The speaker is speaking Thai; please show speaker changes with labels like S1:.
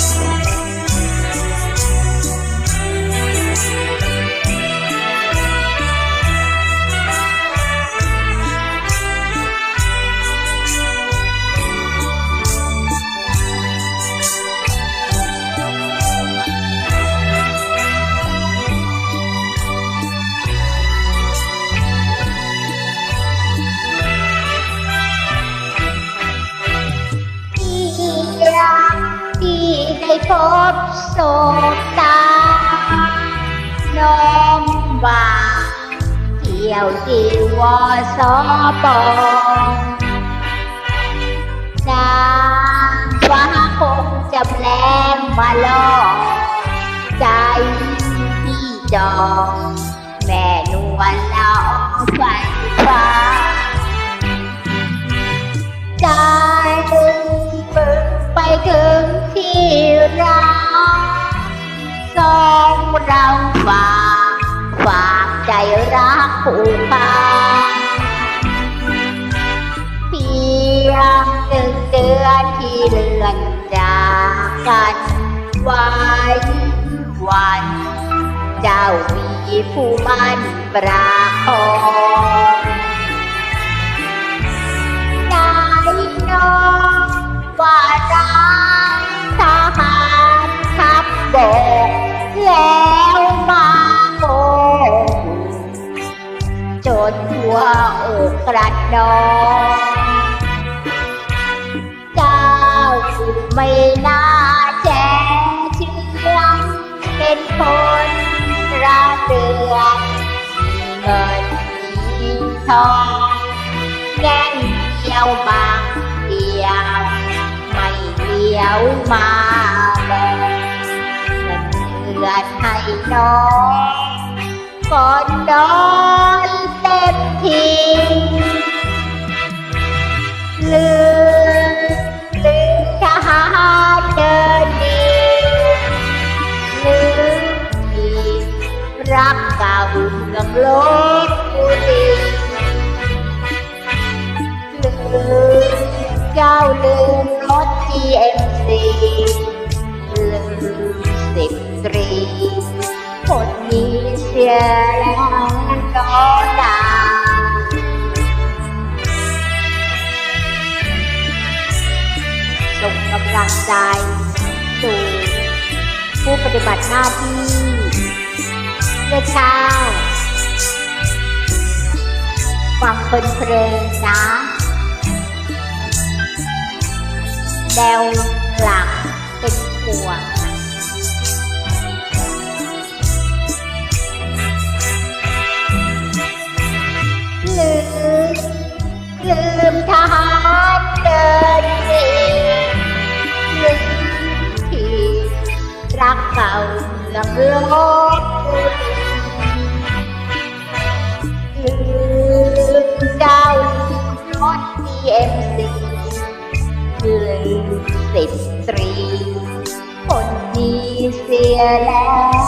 S1: ที่ พบโศกตา น้องว่าเที่ยวที่วอสอปองนางฟ้าคงจำแรงมาล่อใจพี่จองแม่นวลละอองไฟฟ้า เราฝาก ฝากใจรักผูกพันเพียงหนึ่งเดือนที่เลื่อนจากกันไว้วัน เจ้ามีผู้มันประคอง วอกกระนองเจ้าไม่น่าแช่เชื่อเป็นคนระเดือดมีเงินมีทองแง่งเดียวบางเดียวไม่เดียวมาบ่งเงินเดือนให้น้องก่อนนอน ลบบุรีลืมเจ้าลืมรถ GMC ลืมสิบตรีคนนี้เสียแล้วน้องดาส่งกำลังใจสู่ผู้ปฏิบัติหน้าที่เพื่อชา เพลินๆนะแนวหลักเป็นห่ว คน